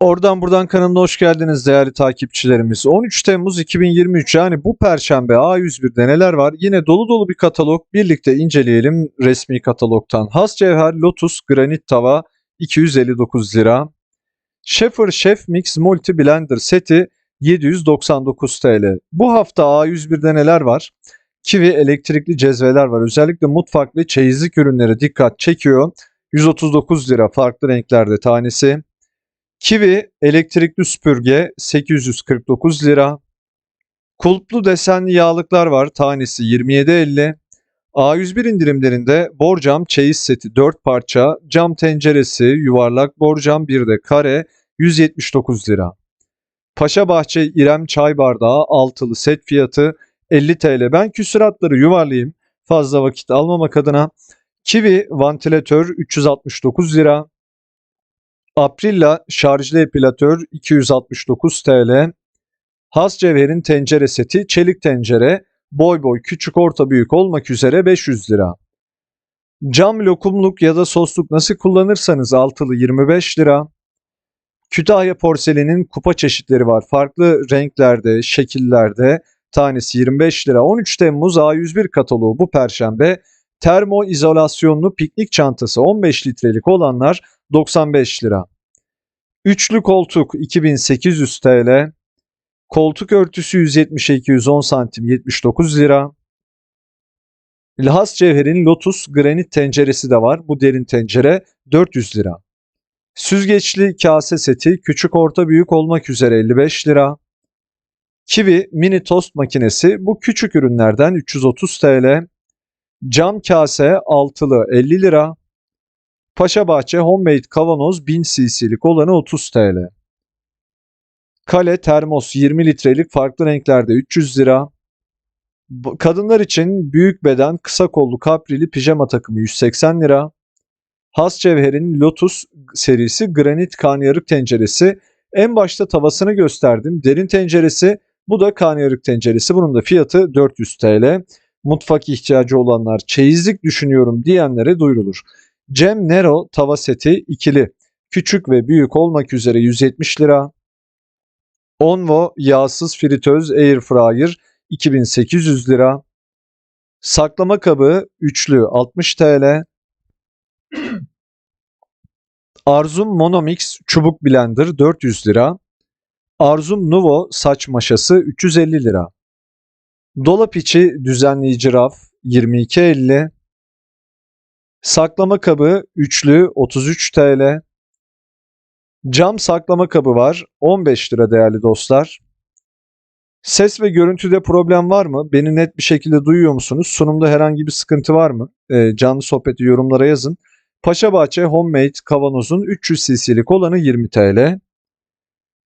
Oradan buradan kanalına hoş geldiniz değerli takipçilerimiz. 13 Temmuz 2023 yani bu perşembe A101'de neler var? Yine dolu dolu bir katalog. Birlikte inceleyelim resmi katalogtan. Has Cevher Lotus Granit Tava 259 lira. Schaefer Chef Mix Multi Blender seti 799 TL. Bu hafta A101'de neler var? Kivi elektrikli cezveler var. Özellikle mutfak ve çeyizlik ürünleri dikkat çekiyor. 139 lira farklı renklerde tanesi. Kiwi elektrikli süpürge 849 lira. Kulplu desenli yağlıklar var. Tanesi 27.50. A101 indirimlerinde borcam çeyiz seti 4 parça, cam tenceresi, yuvarlak borcam bir de kare 179 lira. Paşa Bahçe İrem çay bardağı altılı set fiyatı 50 TL. Ben küsuratları yuvarlayayım fazla vakit almamak adına. Kiwi vantilatör 369 lira. Aprilla şarjlı epilatör 269 TL. Has Cevher'in tencere seti çelik tencere boy boy küçük orta büyük olmak üzere 500 lira. Cam lokumluk ya da sosluk nasıl kullanırsanız altılı 25 lira. Kütahya porselenin kupa çeşitleri var. Farklı renklerde, şekillerde. Tanesi 25 lira. 13 Temmuz A101 kataloğu bu perşembe. Termo izolasyonlu piknik çantası 15 litrelik olanlar 95 lira. Üçlü koltuk 2800 TL. Koltuk örtüsü 170'e 210 santim 79 lira. Lahas Cevher'in Lotus granit tenceresi de var. Bu derin tencere 400 lira. Süzgeçli kase seti küçük orta büyük olmak üzere 55 lira. Kiwi mini tost makinesi bu küçük ürünlerden 330 TL. Cam kase altılı 50 lira. Paşabahçe Homemade kavanoz 1000 cc'lik olanı 30 TL. Kale termos 20 litrelik farklı renklerde 300 lira. Kadınlar için büyük beden kısa kollu kaprili pijama takımı 180 lira. Has Cevher'in Lotus serisi granit karnıyarık tenceresi. En başta tavasını gösterdim. Derin tenceresi bu da karnıyarık tenceresi. Bunun da fiyatı 400 TL. Mutfak ihtiyacı olanlar çeyizlik düşünüyorum diyenlere duyurulur. Cem Nero tava seti ikili. Küçük ve büyük olmak üzere 170 lira. Onvo yağsız fritöz air fryer 2800 lira. Saklama kabı üçlü 60 TL. Arzum Monomix çubuk blender 400 lira. Arzum Nuvo saç maşası 350 lira. Dolap içi düzenleyici raf 22.50. Saklama kabı üçlü 33 TL. Cam saklama kabı var 15 lira değerli dostlar. Ses ve görüntüde problem var mı? Beni net bir şekilde duyuyor musunuz? Sunumda herhangi bir sıkıntı var mı? Ee, canlı sohbeti yorumlara yazın. Paşabahçe Homemade kavanozun 300 cc'lik olanı 20 TL.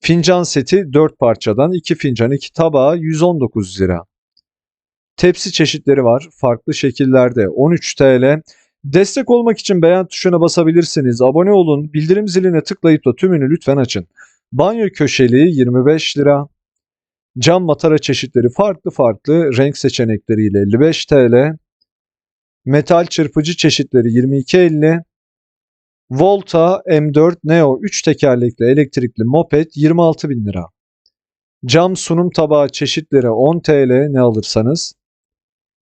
Fincan seti 4 parçadan 2 fincan 2 tabağı 119 lira. Tepsi çeşitleri var farklı şekillerde 13 TL. Destek olmak için beğen tuşuna basabilirsiniz. Abone olun. Bildirim ziline tıklayıp da tümünü lütfen açın. Banyo köşeli 25 lira. Cam matara çeşitleri farklı farklı renk seçenekleriyle 55 TL. Metal çırpıcı çeşitleri 22.50. Volta M4 Neo 3 tekerlekli elektrikli moped 26.000 lira. Cam sunum tabağı çeşitleri 10 TL ne alırsanız.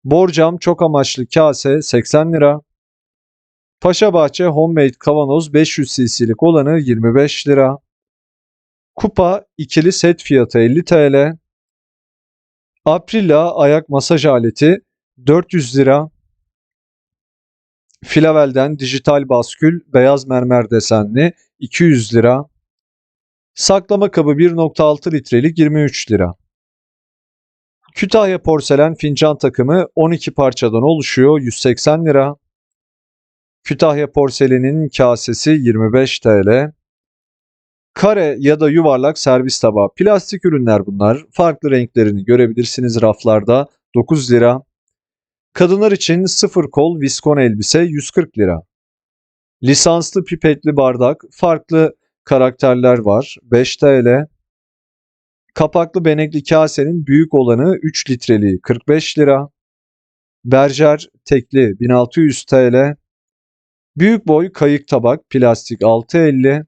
Borcam çok amaçlı kase 80 lira. Paşabahçe Homemade kavanoz 500 cc'lik olanı 25 lira. Kupa ikili set fiyatı 50 TL. Aprila ayak masaj aleti 400 lira. Filavel'den dijital baskül beyaz mermer desenli 200 lira. Saklama kabı 1.6 litrelik 23 lira. Kütahya porselen fincan takımı 12 parçadan oluşuyor 180 lira. Kütahya porselenin kasesi 25 TL. Kare ya da yuvarlak servis tabağı. Plastik ürünler bunlar. Farklı renklerini görebilirsiniz raflarda. 9 lira. Kadınlar için sıfır kol viskon elbise 140 lira. Lisanslı pipetli bardak. Farklı karakterler var. 5 TL. Kapaklı benekli kasenin büyük olanı 3 litreliği 45 lira. Berger tekli 1600 TL. Büyük boy kayık tabak plastik 6.50.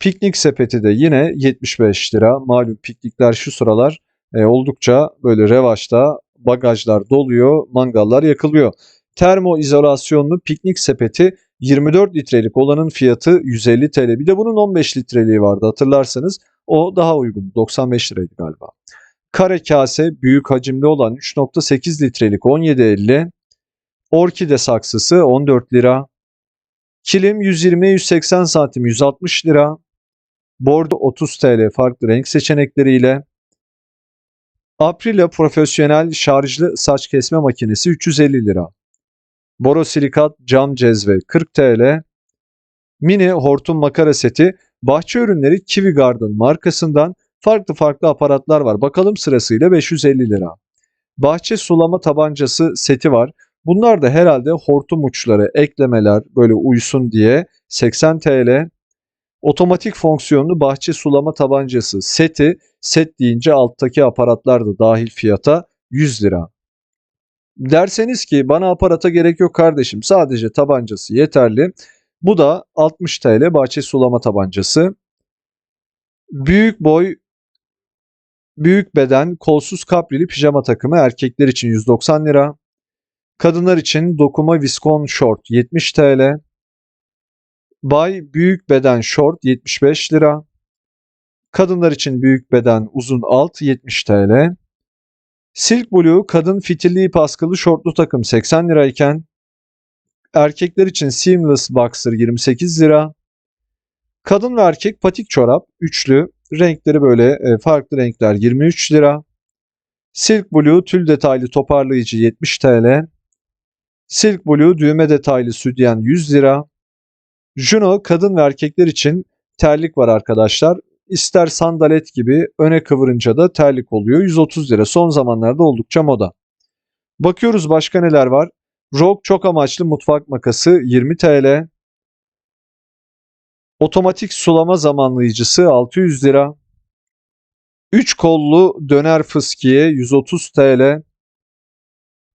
Piknik sepeti de yine 75 lira. Malum piknikler şu sıralar e, oldukça böyle revaçta. Bagajlar doluyor, mangallar yakılıyor. Termo izolasyonlu piknik sepeti 24 litrelik olanın fiyatı 150 TL. Bir de bunun 15 litreliği vardı hatırlarsanız. O daha uygun. 95 liraydı galiba. Kare kase büyük hacimli olan 3.8 litrelik 17.50. Orkide saksısı 14 lira. Kilim 120-180 santim 160 lira. Bordo 30 TL farklı renk seçenekleriyle. Aprilia profesyonel şarjlı saç kesme makinesi 350 lira. Borosilikat cam cezve 40 TL. Mini hortum makara seti bahçe ürünleri Kiwi Garden markasından farklı farklı aparatlar var. Bakalım sırasıyla 550 lira. Bahçe sulama tabancası seti var. Bunlar da herhalde hortum uçları, eklemeler böyle uysun diye 80 TL. Otomatik fonksiyonlu bahçe sulama tabancası seti, set deyince alttaki aparatlar da dahil fiyata 100 lira. Derseniz ki bana aparata gerek yok kardeşim sadece tabancası yeterli. Bu da 60 TL bahçe sulama tabancası. Büyük boy büyük beden kolsuz kaprili pijama takımı erkekler için 190 lira. Kadınlar için dokuma viskon short 70 TL. Bay büyük beden short 75 lira. Kadınlar için büyük beden uzun alt 70 TL. Silk Blue kadın fitilli ip askılı şortlu takım 80 lirayken erkekler için seamless boxer 28 lira. Kadın ve erkek patik çorap üçlü renkleri böyle e, farklı renkler 23 lira. Silk Blue tül detaylı toparlayıcı 70 TL. Silk Blue düğme detaylı sütyen 100 lira. Juno kadın ve erkekler için terlik var arkadaşlar. İster sandalet gibi öne kıvırınca da terlik oluyor. 130 lira. Son zamanlarda oldukça moda. Bakıyoruz başka neler var. Rogue çok amaçlı mutfak makası 20 TL. Otomatik sulama zamanlayıcısı 600 lira. 3 kollu döner fıskiye 130 TL.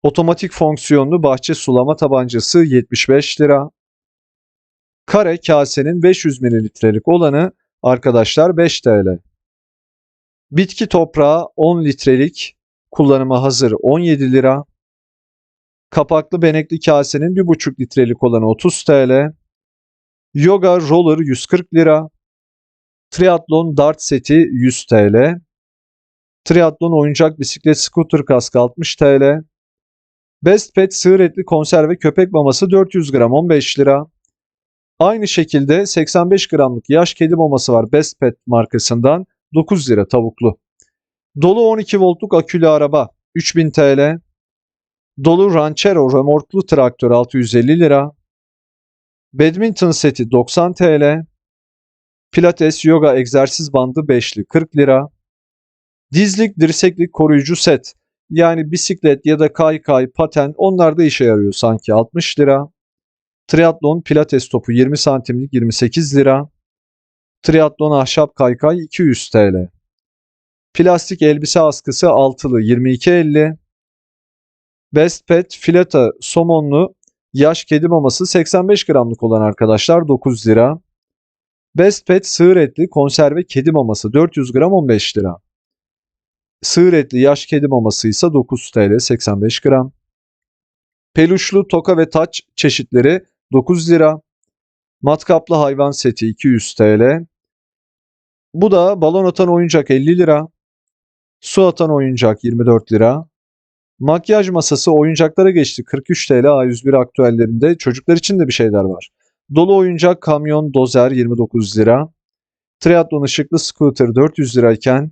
Otomatik fonksiyonlu bahçe sulama tabancası 75 lira. Kare kasenin 500 mililitrelik olanı arkadaşlar 5 TL. Bitki toprağı 10 litrelik kullanıma hazır 17 lira. Kapaklı benekli kasenin 1,5 litrelik olanı 30 TL. Yoga roller 140 lira. Triathlon dart seti 100 TL. Triathlon oyuncak bisiklet scooter kaskı 60 TL. Best Pet sığır etli konserve köpek maması 400 gram 15 lira. Aynı şekilde 85 gramlık yaş kedi maması var Best Pet markasından 9 lira tavuklu. Dolu 12 voltluk akülü araba 3000 TL. Dolu Ranchero remorklu traktör 650 lira. Badminton seti 90 TL. Pilates yoga egzersiz bandı 5'li 40 lira. Dizlik dirseklik koruyucu set yani bisiklet ya da kaykay, paten onlar da işe yarıyor sanki 60 lira. Triathlon pilates topu 20 santimlik 28 lira. Triathlon ahşap kaykay 200 TL. Plastik elbise askısı altılı 22.50. Best Pet fileta somonlu yaş kedi maması 85 gramlık olan arkadaşlar 9 lira. Best Pet sığır etli konserve kedi maması 400 gram 15 lira. Sığır etli yaş kedi maması ise 9 TL 85 gram. Peluşlu toka ve taç çeşitleri 9 lira. Matkaplı hayvan seti 200 TL. Bu da balon atan oyuncak 50 lira. Su atan oyuncak 24 lira. Makyaj masası oyuncaklara geçti 43 TL A101 aktüellerinde. Çocuklar için de bir şeyler var. Dolu oyuncak kamyon dozer 29 lira. Triathlon ışıklı scooter 400 lirayken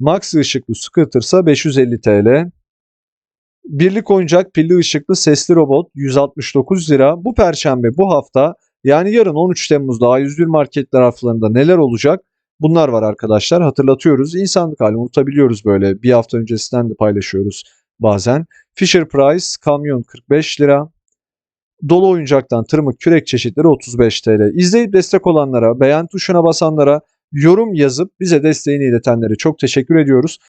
Max ışıklı scooter ise 550 TL. Birlik oyuncak pilli ışıklı sesli robot 169 lira. Bu perşembe bu hafta yani yarın 13 Temmuz'da A101 marketler raflarında neler olacak? Bunlar var arkadaşlar. Hatırlatıyoruz. İnsanlık hali unutabiliyoruz böyle. Bir hafta öncesinden de paylaşıyoruz bazen. Fisher Price kamyon 45 lira. Dolu oyuncaktan tırmık kürek çeşitleri 35 TL. İzleyip destek olanlara, beğen tuşuna basanlara, yorum yazıp bize desteğini iletenlere çok teşekkür ediyoruz.